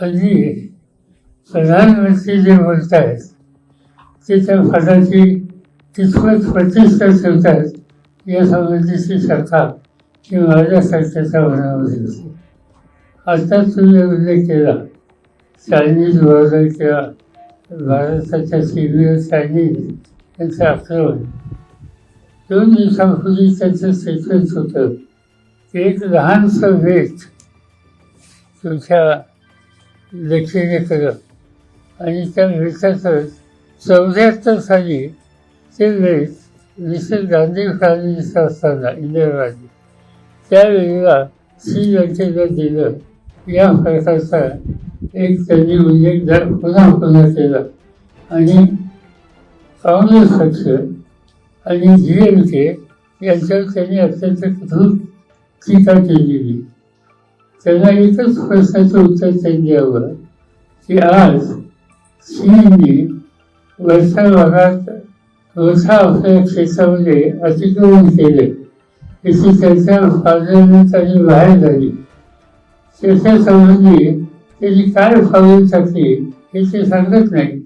हल्ली प्रधानमंत्री जे बोलत आहेत ते त्या पदाची तितपत प्रतिष्ठा ठेवतात या संबंधीची शंका ही माझ्यासारख्याच्या मनामध्ये होती आता तुम्ही उल्लेख केला चायनीज बॉर्डर किंवा भारताच्या सीमेवर चायनीज यांचं आक्रमण. दोन दिवसांपूर्वी त्यांचं स्टेटमेंट होतं एक लहानसं वेट तुमच्या लेखीने केलं आणि त्या वेटाचं चौऱ्याहत्तर साली ते वेट मिसेस गांधी फॅमिलीचं असताना इंदिरा गांधी त्यावेळेला श्रीलंकेला दिलं. या प्रकारचा एक त्यांनी उल्लेख दा- पुन्हा पुन्हा केला. आणि काँग्रेस पक्ष आणि जी एम के यांच्यावर त्यांनी अत्यंत कठोर टीका केलेली. त्यांना एकच प्रश्नाचं उत्तर त्यांनी हवं की आज चीनने वरच्या भागात मोठा आपल्या क्षेत्रामध्ये अतिक्रमण केले. याची चर्चा पार्लमेंटमध्ये बाहेर झाली. त्याच्यासंबंधी त्याची काय फावली टाकली हे ते सांगत नाही